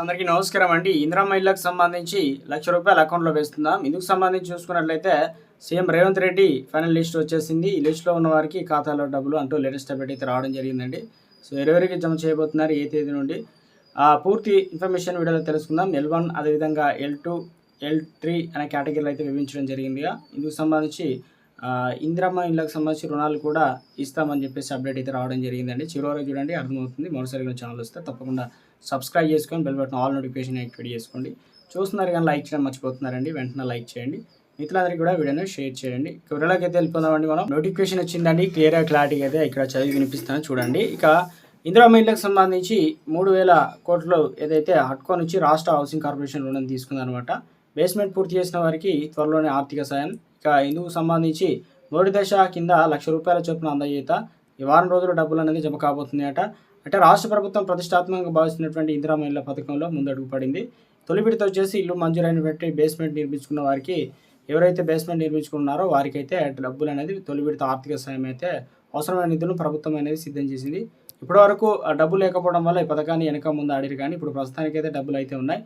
అందరికీ నమస్కారం అండి. ఇందిరమ్మ మహిళలకు సంబంధించి లక్ష రూపాయలు అకౌంట్లో వేస్తున్నాం. ఇందుకు సంబంధించి చూసుకున్నట్లయితే CM Revanth Reddy final list వచ్చేసింది. ఈ లిస్ట్లో ఉన్న వారికి ఖాతాలో డబ్బులు అంటూ లేటెస్ట్ అప్డేట్ అయితే రావడం జరిగిందండి. సో ఎవరెవరికి జమ చేయబోతున్నారు ఏ తేదీ నుండి? ఆ పూర్తి ఇన్ఫర్మేషన్ వీడియోలో తెలుసుకుందాం. ఎల్ వన్ అదేవిధంగా ఎల్ టూ ఎల్ త్రీ అనే కేటగిరీలు అయితే విభజించడం జరిగిందిగా. ఇందుకు సంబంధించి ఇందిరమ్మ ఇళ్ళకి సంబంధించి రుణాలు కూడా ఇస్తామని చెప్పేసి అప్డేట్ అయితే రావడం జరిగిందండి. చివరి చూడండి అర్థమవుతుంది. మరోసారి ఛానల్ వస్తే తప్పకుండా సబ్స్క్రైబ్ చేసుకొని bell button all notification activate చేసుకోండి. చూస్తున్నారు కానీ లైక్ చేయడం మర్చిపోతున్నారండి. వెంటనే లైక్ చేయండి. మిత్రులందరికీ కూడా వీడియోని షేర్ చేయండి. వివరాలకి అయితే వెళ్ళిపోదామండి మనం. నోటిఫికేషన్ వచ్చిందండి. క్లియర్గా క్లారిటీగా అయితే ఇక్కడ చదివి వినిపిస్తాను చూడండి. ఇక ఇందిరా మహిళలకు సంబంధించి మూడు వేల కోట్లు ఏదైతే హట్కో నుంచి రాష్ట్ర హౌసింగ్ కార్పొరేషన్ రుణం తీసుకుందనమాట బేస్మెంట్ పూర్తి చేసిన వారికి త్వరలోనే ఆర్థిక సాయం ఇక ఇందుకు సంబంధించి మొదటి దశ కింద లక్ష రూపాయల చొప్పున అందజేత. ఈ వారం రోజుల డబ్బులు అనేది జమ కాబోతుంది అట అంటే రాష్ట్ర ప్రభుత్వం ప్రతిష్టాత్మకంగా భావిస్తున్నటువంటి ఇందిరా మహిళల పథకంలో ముందడుగు పడింది. తొలి విడత వచ్చేసి ఇల్లు మంజూరైనటువంటి బేస్మెంట్ నిర్మించుకున్న వారికి ఎవరైతే బేస్మెంట్ నిర్మించుకున్నారో వారికైతే డబ్బులు అనేది తొలి విడత ఆర్థిక సాయం అయితే అవసరమైన నిధులను ప్రభుత్వం అనేది సిద్ధం చేసింది. ఇప్పటివరకు డబ్బు లేకపోవడం వల్ల ఈ పథకాన్ని వెనక ముందు ఆడిరు కానీ ఇప్పుడు ప్రస్తుతానికైతే డబ్బులు అయితే ఉన్నాయి.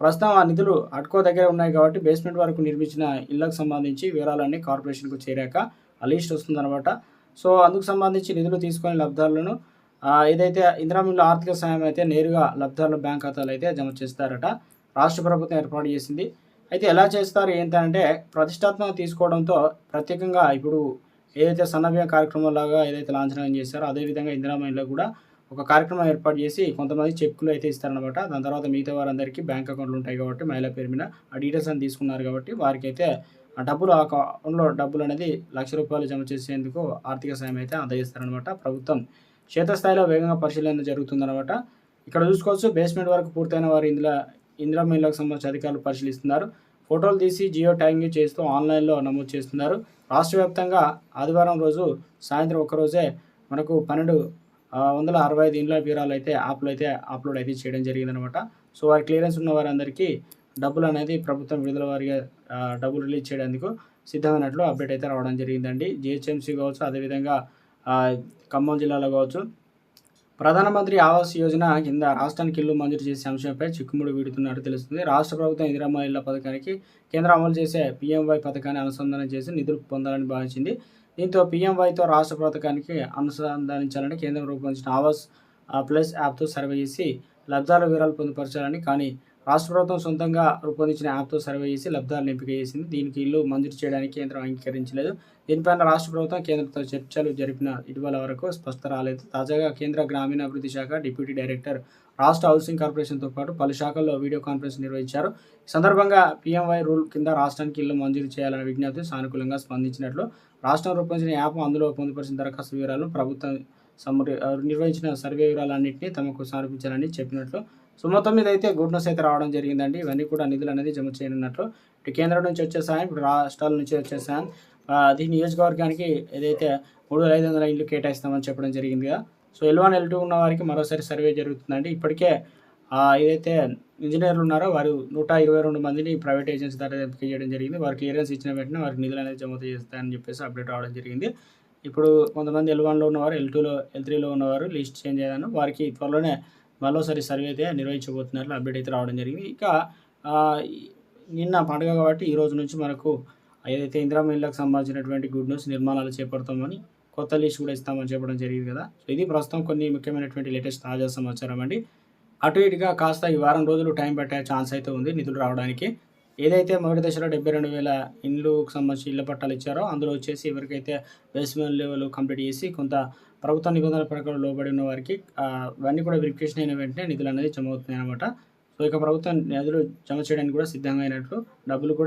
ప్రస్తుతం ఆ నిధులు అట్కో దగ్గర ఉన్నాయి కాబట్టి బేస్మెంట్ వరకు నిర్మించిన ఇళ్ళకు సంబంధించి వివరాలన్నీ కార్పొరేషన్కు చేరాక ఆ లిస్ట్ వస్తుందన్నమాట. సో అందుకు సంబంధించి నిధులు తీసుకొని లబ్ధాలను ఏదైతే ఇందిరామిల్లు ఆర్థిక సాయం అయితే నేరుగా లబ్ధారుల బ్యాంక్ ఖాతాలు అయితే జమ చేస్తారట. రాష్ట్ర ప్రభుత్వం ఏర్పాటు చేసింది. అయితే ఎలా చేస్తారు ఏంటంటే ప్రతిష్టాత్మక తీసుకోవడంతో ప్రత్యేకంగా ఇప్పుడు ఏదైతే సన్నబియ్య కార్యక్రమం లాగా ఏదైతే లాంఛనం చేశారో అదేవిధంగా ఇందిరామహిళలో కూడా ఒక కార్యక్రమం ఏర్పాటు చేసి కొంతమంది చెక్కులు అయితే ఇస్తారనమాట దాని తర్వాత మిగతా వారందరికీ బ్యాంక్ అకౌంట్లు ఉంటాయి కాబట్టి మహిళ పేరు మీద ఆ డీటెయిల్స్ అని తీసుకున్నారు కాబట్టి వారికి అయితే ఆ డబ్బులు ఆ అకౌంట్లో డబ్బులు అనేది లక్ష రూపాయలు జమ చేసేందుకు ఆర్థిక సాయం అయితే అందజేస్తారనమాట ప్రభుత్వం క్షేత్రస్థాయిలో వేగంగా పరిశీలన జరుగుతుందనమాట ఇక్కడ చూసుకోవచ్చు బేస్మెంట్ వరకు పూర్తయిన వారు ఇందులో ఇందిరా మహిళలకు సంబంధించి అధికారులు పరిశీలిస్తున్నారు. ఫోటోలు తీసి జియో ట్యాగింగ్ చేస్తూ ఆన్లైన్లో నమోదు చేస్తున్నారు. రాష్ట్ర వ్యాప్తంగా ఆదివారం రోజు సాయంత్రం ఒకరోజే మనకు పన్నెండు వందల అరవై ఐదు ఇండ్ల వివరాలు అయితే యాప్లో అయితే అప్లోడ్ అయితే చేయడం జరిగిందనమాట సో వారి క్లియరెన్స్ ఉన్న వారందరికీ డబ్బులు అనేది ప్రభుత్వం విడుదల వారిగా డబ్బులు రిలీజ్ చేయడానికి సిద్ధమైనట్లు అప్డేట్ అయితే రావడం జరిగిందండి. జిహెచ్ఎంసీ కావచ్చు అదేవిధంగా ఖమ్మం జిల్లాలో కావచ్చు. ప్రధానమంత్రి ఆవాస్ యోజన కింద రాష్ట్రానికి ఇల్లు మంజూరు చేసే అంశంపై చిక్కుముడి వీడుతున్నట్టు తెలుస్తుంది. రాష్ట్ర ప్రభుత్వం ఇందిరమ్మ ఇళ్ళ పథకానికి కేంద్రం అమలు చేసే పీఎంవై పథకాన్ని అనుసంధానం చేసి నిధులు పొందాలని భావించింది. దీంతో పీఎంవైతో రాష్ట్ర పథకానికి అనుసంధానించాలని కేంద్రం రూపొందించిన ఆవాస్ ప్లస్ యాప్తో సర్వే చేసి లబ్ధాల వివరాలు పొందుపరచాలని కానీ రాష్ట్ర ప్రభుత్వం సొంతంగా రూపొందించిన యాప్తో సర్వే చేసి లబ్ధాలను ఎంపిక చేసింది. దీనికి ఇల్లు మంజూరు చేయడానికి కేంద్రం అంగీకరించలేదు. దీనిపైన రాష్ట్ర ప్రభుత్వం కేంద్రంతో చర్చలు జరిపిన ఇటీవల వరకు స్పష్టత రాలేదు. తాజాగా కేంద్ర గ్రామీణాభివృద్ధి శాఖ డిప్యూటీ డైరెక్టర్ రాష్ట్ర హౌసింగ్ కార్పొరేషన్తో పాటు పలు శాఖల్లో వీడియో కాన్ఫరెన్స్ నిర్వహించారు. ఈ సందర్భంగా పీఎంవై రూల్ కింద రాష్ట్రానికి ఇల్లు మంజూరు చేయాలనే విజ్ఞప్తి సానుకూలంగా స్పందించినట్లు రాష్ట్రం రూపొందించిన యాప్ అందులో పొందుపరిచిన దరఖాస్తు వివరాలను ప్రభుత్వం నిర్వహించిన సర్వే వివరాలన్నింటినీ తమకు సమర్పించాలని చెప్పినట్లు సో మొత్తం మీద అయితే గుడ్ న్యూస్ అయితే రావడం జరిగిందండి. ఇవన్నీ కూడా నిధులు అనేది జమ చేయనున్నట్లు. ఇటు కేంద్రం నుంచి వచ్చేసాయి ఇప్పుడు రాష్ట్రాల నుంచి వచ్చేసాయి అది నియోజకవర్గానికి ఏదైతే మూడు వేల ఐదు వందల ఇల్లు కేటాయిస్తామని చెప్పడం జరిగింది కదా. So L one L two ఉన్న వారికి మరోసారి సర్వే జరుగుతుందండి. ఇప్పటికే ఏదైతే ఇంజనీర్లు ఉన్నారో వారు నూట ఇరవై రెండు మందిని ప్రైవేట్ ఏజెన్సీ ద్వారా ఎంపిక చేయడం జరిగింది. వారికి క్లియరెన్స్ ఇచ్చిన వెంటనే వారికి నిధులు అనేది జమ చేస్తారని చెప్పేసి అప్డేట్ రావడం జరిగింది. ఇప్పుడు కొంతమంది ఎల్ వన్లో ఉన్నవారు ఎల్ టూలో ఎల్ త్రీలో ఉన్నవారు లిస్ట్ చేంజ్ అయ్యాను వారికి త్వరలోనే మరోసారి సర్వే అయితే నిర్వహించబోతున్నట్లు అప్డేట్ అయితే రావడం జరిగింది. ఇక నిన్న పండుగ కాబట్టి ఈ రోజు నుంచి మనకు ఏదైతే ఇందిరా సంబంధించినటువంటి గుడ్ న్యూస్ నిర్మాణాలు చేపడతామని కొత్త లిస్ట్ కూడా ఇస్తామని చెప్పడం జరిగింది కదా. సో ఇది ప్రస్తుతం కొన్ని ముఖ్యమైనటువంటి లేటెస్ట్ తాజా సమాచారం అండి. అటు ఇటుగా కాస్త ఈ వారం రోజులు టైం పట్టే ఛాన్స్ అయితే ఉంది నిధులు రావడానికి. ఏదైతే మొదటి దశలో డెబ్బై రెండు వేల ఇండ్లకు సంబంధించి ఇళ్ళ పట్టాలు ఇచ్చారో అందులో వచ్చేసి ఎవరికైతే బేస్మెంట్ లెవెల్ కంప్లీట్ చేసి కొంత ప్రభుత్వ నిబంధనల ప్రకారం లోబడి ఉన్న వారికి అవన్నీ కూడా వెరిఫికేషన్ అయిన వెంటనే నిధులు అనేది జమ అవుతున్నాయి అనమాట సో ఇక ప్రభుత్వం నిధులు జమ చేయడానికి కూడా సిద్ధంగా అయినట్లు డబ్బులు కూడా